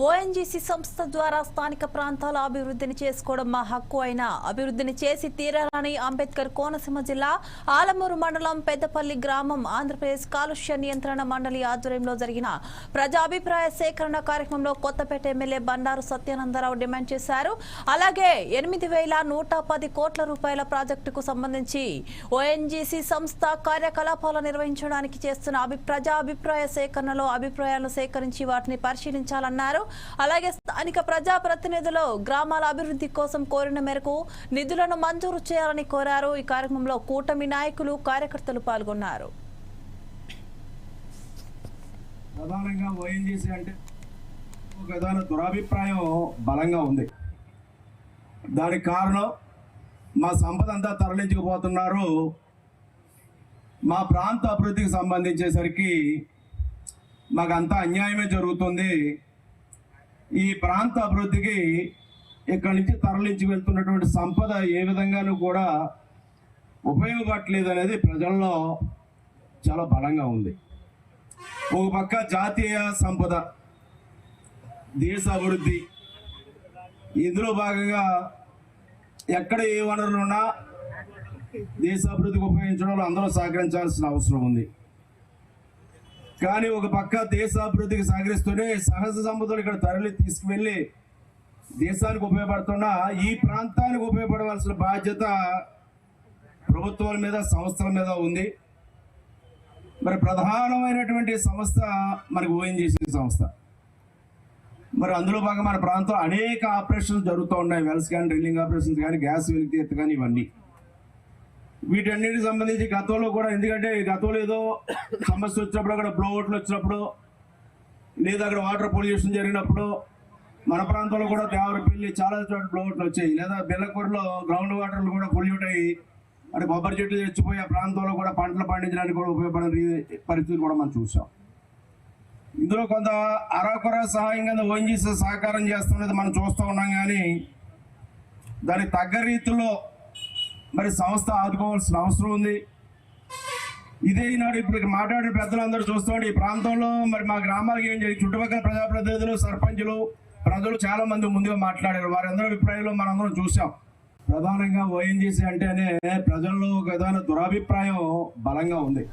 ONGC సంస్థ ద్వారా స్థానిక ప్రాంతాల అభివృద్ధిని చేసుకోవడం మా హక్కు అయినా. అభివృద్ధిని చేసి తీరాలని అంబేద్కర్ కోనసీమ జిల్లా ఆలమూరు మండలం పెద్దపల్లి గ్రామం ఆంధ్రప్రదేశ్ కాలుష్య నియంత్రణ మండలి ఆధ్వర్యంలో జరిగిన ప్రజాభిప్రాయ సేకరణ కార్యక్రమంలో కొత్తపేట ఎమ్మెల్యే బండారు సత్యానందరావు డిమాండ్ చేశారు. అలాగే ఎనిమిది వేల నూట పది కోట్ల రూపాయల ప్రాజెక్టుకు సంబంధించి ఓఎన్జీసీ సంస్థ కార్యకలాపాలు నిర్వహించడానికి చేస్తున్న అభి ప్రజా అభిప్రాయ సేకరణలో అభిప్రాయాలను సేకరించి వాటిని పరిశీలించాలన్నారు. అలాగే స్థానిక ప్రజా ప్రతినిధులు గ్రామాల అభివృద్ధి కోసం కోరిన మేరకు నిధులను మంజూరు చేయాలని కోరారు. ఈ కార్యక్రమంలో కూటమి నాయకులు కార్యకర్తలు పాల్గొన్నారు. ప్రధానంగా ఓఎన్జీసీ అంటే ఒక విధమైన దురాభిప్రాయం బలంగా ఉంది. దానికి కారణం మా సంపద అంతా తరలించుకుపోతున్నారు. మా ప్రాంత అభివృద్ధికి సంబంధించేసరికి మాకు అన్యాయమే జరుగుతుంది. ఈ ప్రాంత అభివృద్ధికి ఇక్కడి నుంచి తరలించి వెళ్తున్నటువంటి సంపద ఏ విధంగానూ కూడా ఉపయోగపడలేదు అనేది ప్రజల్లో చాలా బలంగా ఉంది. ఒక పక్క జాతీయ సంపద దేశ అభివృద్ధి ఇందులో భాగంగా ఎక్కడ ఏ వనరులు ఉన్నా దేశ అభివృద్ధికి ఉపయోగించడంలో అందరూ సహకరించాల్సిన అవసరం ఉంది. కానీ ఒక పక్క దేశ అభివృద్ధికి సహకరిస్తూనే సహజ సంపదలు ఇక్కడ తరలి తీసుకువెళ్ళి దేశానికి ఉపయోగపడుతున్న ఈ ప్రాంతానికి ఉపయోగపడవలసిన బాధ్యత ప్రభుత్వాల మీద సంస్థల మీద ఉంది. మరి ప్రధానమైనటువంటి సంస్థ మనకు ఓఎన్జీసీ సంస్థ. మరి అందులో భాగంగా మన ప్రాంతంలో అనేక ఆపరేషన్స్ జరుగుతూ ఉన్నాయి. వెల్స్ కానీ డ్రిల్లింగ్ ఆపరేషన్స్ కానీ గ్యాస్ వెలికి ఎత్తు కానీ ఇవన్నీ. వీటన్నిటికి సంబంధించి గతంలో కూడా ఎందుకంటే గతంలో ఏదో సమస్య వచ్చినప్పుడు అక్కడ బ్లోఅవుట్లు వచ్చినప్పుడు లేదా అక్కడ వాటర్ పొల్యూషన్ జరిగినప్పుడు మన ప్రాంతంలో కూడా దేవరపల్లి చాలా చోట్ల బ్లోఅవుట్లు వచ్చాయి. లేదా బెల్లకూరులో గ్రౌండ్ వాటర్లు కూడా పొల్యూట్ అయ్యి అంటే కొబ్బరి చెట్లు తెచ్చిపోయి ఆ ప్రాంతంలో కూడా పంటలు పండించడానికి కూడా ఉపయోగపడే రీ- పరిస్థితులు కూడా మనం చూసాం. ఇందులో కొంత అరాకొర సహాయం కింద ఓఎన్జీసీ సహకారం చేస్తున్నది మనం చూస్తూ ఉన్నాం కానీ దానికి తగ్గ రీతిలో మరి సంస్థ ఆదుకోవాల్సిన అవసరం ఉంది. ఇదే ఈనాడు ఇప్పుడు మాట్లాడిన పెద్దలందరూ చూస్తాం ఈ ప్రాంతంలో మరి మా గ్రామాలకు ఏం చేయాలి చుట్టుపక్కల ప్రజాప్రతినిధులు సర్పంచులు ప్రజలు చాలా మంది ముందుగా మాట్లాడారు. వారందరూ అభిప్రాయంలో మనందరం చూసాం ప్రధానంగా ఓఎన్జీసీ అంటేనే ప్రజల్లో ఒక విధాన దురాభిప్రాయం బలంగా ఉంది.